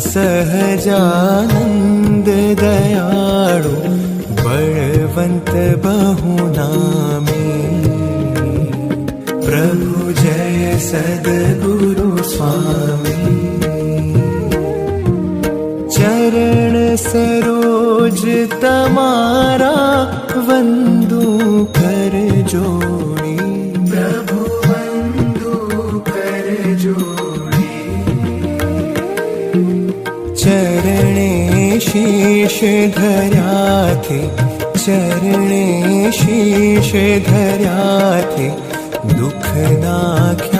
सहजानन्द दयाळु बलवन्त बहुनामी। प्रभु जय सद्गुरु स्वामी। चरण सरोज तमारा वन्दु कर जोड़ी शीश धराथे चरणे शीश धराथे दुख दाख्या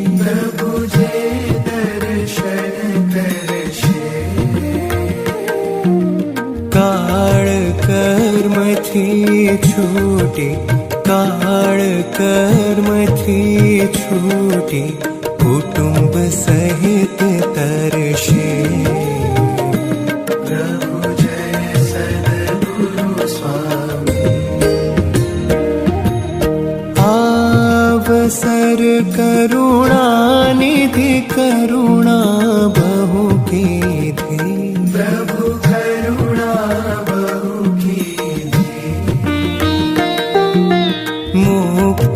कर्मथी छूटी काळ कर्मथी छूटी कुटुंब सहित तरशे। प्रभु जय सद्गुरु स्वामी। आवसर करुणा निधि